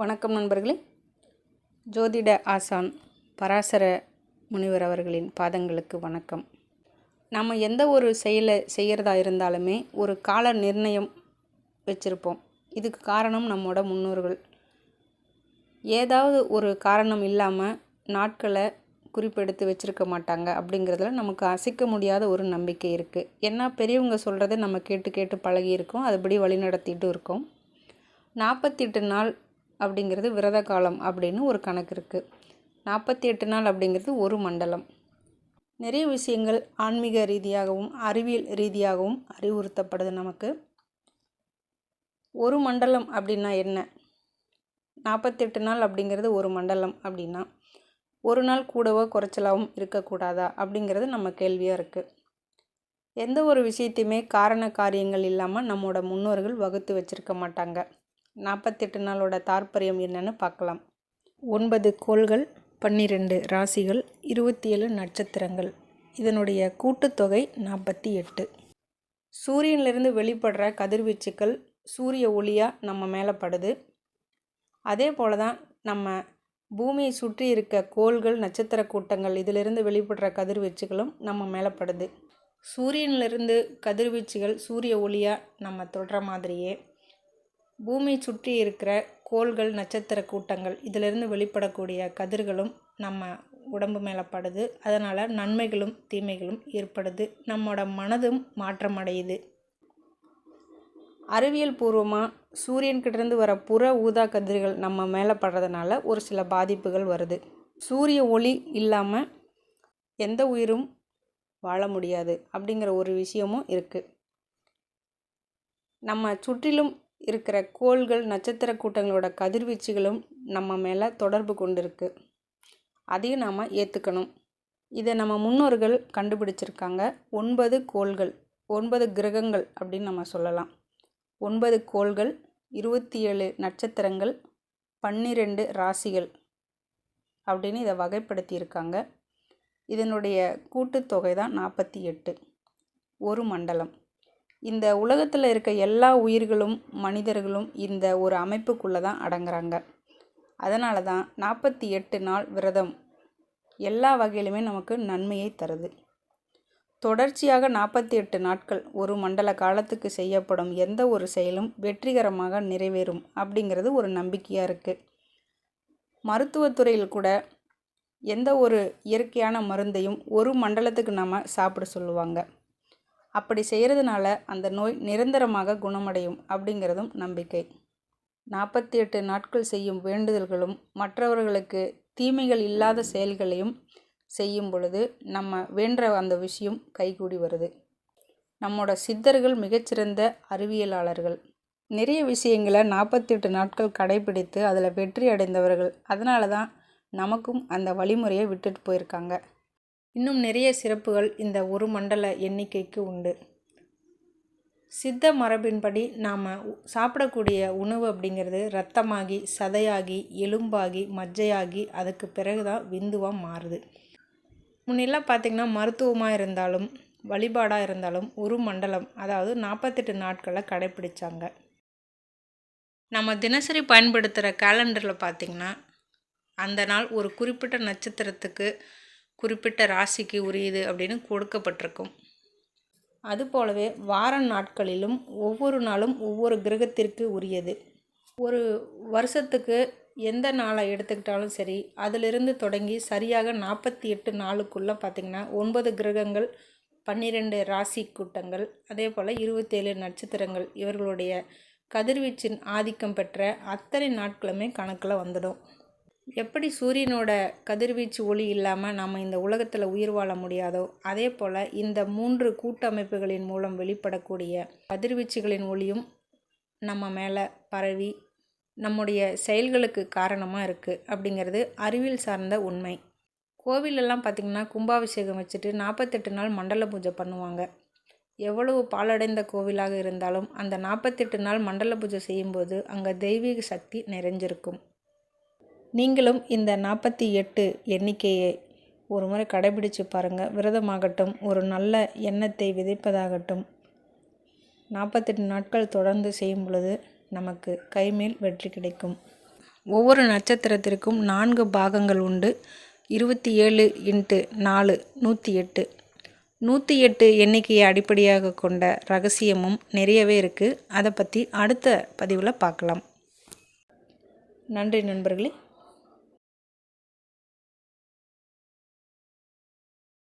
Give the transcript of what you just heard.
வணக்கம் நண்பர்களே. ஜோதிட ஆசான் பராசர முனிவர் அவர்களின் பாதங்களுக்கு வணக்கம். நம்ம எந்த ஒரு செயலை செய்கிறதா இருந்தாலுமே ஒரு கால நிர்ணயம் வச்சுருப்போம். இதுக்கு காரணம் நம்மோட முன்னோர்கள். ஏதாவது ஒரு காரணம் இல்லாமல் நாட்களை குறிப்பெடுத்து வச்சுருக்க மாட்டாங்க அப்படிங்கிறதுல நமக்கு அசைக்க முடியாத ஒரு நம்பிக்கை இருக்குது ஏன்னா பெரியவங்க சொல்கிறத நம்ம கேட்டு கேட்டு பழகியிருக்கோம். அதுபடி வழி நடத்திட்டு இருக்கோம். நாற்பத்தெட்டு நாள் அப்படிங்கிறது விரத காலம் அப்படின்னு ஒரு கணக்கு இருக்குது நாற்பத்தி எட்டு நாள் அப்படிங்கிறது ஒரு மண்டலம். நிறைய விஷயங்கள் ஆன்மீக ரீதியாகவும் அறிவியல் ரீதியாகவும் அறிவுறுத்தப்படுது நமக்கு. ஒரு மண்டலம் அப்படின்னா என்ன? நாற்பத்தெட்டு நாள் அப்படிங்கிறது ஒரு மண்டலம் அப்படின்னா ஒரு நாள் கூடவோ குறைச்சலாகவும் இருக்கக்கூடாதா அப்படிங்கிறது நம்ம கேள்வியாக இருக்குது எந்த ஒரு விஷயத்தையுமே காரண காரியங்கள் இல்லாமல் நம்மளோட முன்னோர்கள் வகுத்து வச்சுருக்க மாட்டாங்க. நாற்பத்தெட்டு நாளோட தாற்பயம் என்னன்னு பார்க்கலாம். ஒன்பது கோள்கள் பன்னிரெண்டு ராசிகள் இருபத்தி ஏழு நட்சத்திரங்கள். இதனுடைய கூட்டுத்தொகை நாற்பத்தி எட்டு சூரியனிலிருந்து வெளிப்படுற கதிர்வீச்சுக்கள் சூரிய ஒளியாக நம்ம மேலே படுது. அதே போல தான் நம்ம பூமியை சுற்றி இருக்க கோள்கள் நட்சத்திர கூட்டங்கள் இதிலிருந்து வெளிப்படுற கதிர்வீச்சுகளும் நம்ம மேலே படுது. சூரியனிலிருந்து கதிர்வீச்சுகள் சூரிய ஒளியாக நம்ம தொடுற மாதிரியே. பூமியை சுற்றி இருக்கிற கோள்கள் நட்சத்திர கூட்டங்கள் இதிலிருந்து வெளிப்படக்கூடிய கதிர்களும் நம்ம உடம்பு மேலே படுது. அதனால் நன்மைகளும் தீமைகளும் ஏற்படுது. நம்மளோட மனதும் மாற்றமடையுது. அறிவியல் பூர்வமாக சூரியன்கிட்டேருந்து வர புற ஊதா கதிர்கள் நம்ம மேலே படுறதுனால ஒரு சில பாதிப்புகள் வருது. சூரிய ஒளி இல்லாமல் எந்த உயிரும் வாழ முடியாது அப்படிங்கிற ஒரு விஷயமும் இருக்குது நம்ம சுற்றிலும் இருக்கிற கோள்கள் நட்சத்திர கூட்டங்களோட கதிர்வீச்சுகளும் நம்ம மேலே தொடர்பு கொண்டிருக்கு. அதையும் நாம் ஏற்றுக்கணும் இதை நம்ம முன்னோர்கள் கண்டுபிடிச்சிருக்காங்க. ஒன்பது கோள்கள் ஒன்பது கிரகங்கள் அப்படின்னு நம்ம சொல்லலாம். ஒன்பது கோள்கள் இருபத்தி ஏழு நட்சத்திரங்கள் பன்னிரெண்டு ராசிகள் அப்படின்னு இதை வகைப்படுத்தியிருக்காங்க. இதனுடைய கூட்டுத்தொகை தான் நாற்பத்தி எட்டு. ஒரு மண்டலம். இந்த உலகத்தில் இருக்க எல்லா உயிர்களும் மனிதர்களும் இந்த ஒரு அமைப்புக்குள்ளே தான் அடங்குறாங்க. அதனால தான் நாற்பத்தி எட்டு நாள் விரதம் எல்லா வகையிலுமே நமக்கு நன்மையை தருது. தொடர்ச்சியாக நாற்பத்தி எட்டு நாட்கள் ஒரு மண்டல காலத்துக்கு செய்யப்படும் எந்த ஒரு செயலும் வெற்றிகரமாக நிறைவேறும் அப்படிங்கிறது ஒரு நம்பிக்கையாக இருக்குது மருத்துவத்துறையில் கூட எந்த ஒரு இயற்கையான மருந்தையும் ஒரு மண்டலத்துக்கு நாம் சாப்பிட சொல்லுவாங்க. அப்படி செய்கிறதுனால அந்த நோய் நிரந்தரமாக குணமடையும் அப்படிங்கிறதும் நம்பிக்கை. நாற்பத்தி எட்டு நாட்கள் செய்யும் வேண்டுதல்களும் மற்றவர்களுக்கு தீமைகள் இல்லாத செயல்களையும் செய்யும் பொழுது நம்ம வேண்ட அந்த விஷயம் கைகூடி வருது. நம்மோட சித்தர்கள் மிகச்சிறந்த அறிவியலாளர்கள். நிறைய விஷயங்களை நாற்பத்தெட்டு நாட்கள் கடைபிடித்து அதில் வெற்றி அடைந்தவர்கள். அதனால தான் நமக்கும் அந்த வழிமுறையை விட்டுட்டு போயிருக்காங்க. இன்னும் நிறைய சிறப்புகள் இந்த ஒரு மண்டல எண்ணிக்கைக்கு உண்டு. சித்த மரபின்படி நாம் சாப்பிடக்கூடிய உணவு அப்படிங்கிறது ரத்தமாகி சதையாகி எலும்பாகி மஜ்ஜையாகி அதுக்கு பிறகு தான் விந்துவாக மாறுது. முன்னெல்லாம் பார்த்திங்கன்னா மருத்துவமாக இருந்தாலும் வழிபாடாக இருந்தாலும் ஒரு மண்டலம் அதாவது நாற்பத்தெட்டு நாட்களை கடைப்பிடிச்சாங்க. நம்ம தினசரி பயன்படுத்துகிற கேலண்டரில் பார்த்திங்கன்னா அந்த நாள் ஒரு குறிப்பிட்ட நட்சத்திரத்துக்கு குறிப்பிட்ட ராசிக்கு உரியது அப்படின்னு கொடுக்கப்பட்டிருக்கும். அதுபோலவே வார நாட்களிலும் ஒவ்வொரு நாளும் ஒவ்வொரு கிரகத்திற்கு உரியது. ஒரு வருஷத்துக்கு எந்த நாளை எடுத்துக்கிட்டாலும் சரி அதிலிருந்து தொடங்கி சரியாக நாற்பத்தி எட்டு நாளுக்குள்ளே பார்த்திங்கன்னா ஒன்பது கிரகங்கள் பன்னிரெண்டு ராசி கூட்டங்கள் அதே போல் இருபத்தேழு நட்சத்திரங்கள் இவர்களுடைய கதிர்வீச்சின் ஆதிக்கம் பெற்ற அத்தனை நாட்களுமே கணக்கில் வந்துடும். எப்படி சூரியனோட கதிர்வீச்சு ஒளி இல்லாமல் நம்ம இந்த உலகத்தில் உயிர் வாழ முடியாதோ அதே போல் இந்த மூன்று கூட்டமைப்புகளின் மூலம் வெளிப்படக்கூடிய கதிர்வீச்சுகளின் ஒளியும் நம்ம மேலே பரவி நம்முடைய செயல்களுக்கு காரணமாக இருக்குது அப்படிங்கிறது அறிவியல் சார்ந்த உண்மை. கோவிலெல்லாம் பார்த்திங்கன்னா கும்பாபிஷேகம் வச்சுட்டு நாற்பத்தெட்டு நாள் மண்டல பூஜை பண்ணுவாங்க. எவ்வளவு பாலடைந்த கோவிலாக இருந்தாலும் அந்த நாற்பத்தெட்டு நாள் மண்டல பூஜை செய்யும்போது அங்கே தெய்வீக சக்தி நிறைஞ்சிருக்கும். நீங்களும் இந்த நாற்பத்தி எட்டு எண்ணிக்கையை ஒரு முறை கடைபிடித்து பாருங்கள் விரதமாகட்டும் ஒரு நல்ல எண்ணத்தை விதைப்பதாகட்டும். நாற்பத்தெட்டு நாட்கள் தொடர்ந்து செய்யும் பொழுது நமக்கு கைமேல் வெற்றி கிடைக்கும். ஒவ்வொரு நட்சத்திரத்திற்கும் நான்கு பாகங்கள் உண்டு. இருபத்தி ஏழு இன்ட்டு நாலு நூற்றி எட்டு. நூற்றி எட்டு எண்ணிக்கையை அடிப்படையாக கொண்ட ரகசியமும் நிறையவே இருக்குது அதை பற்றி அடுத்த பதிவில் பார்க்கலாம். நன்றி நண்பர்களே.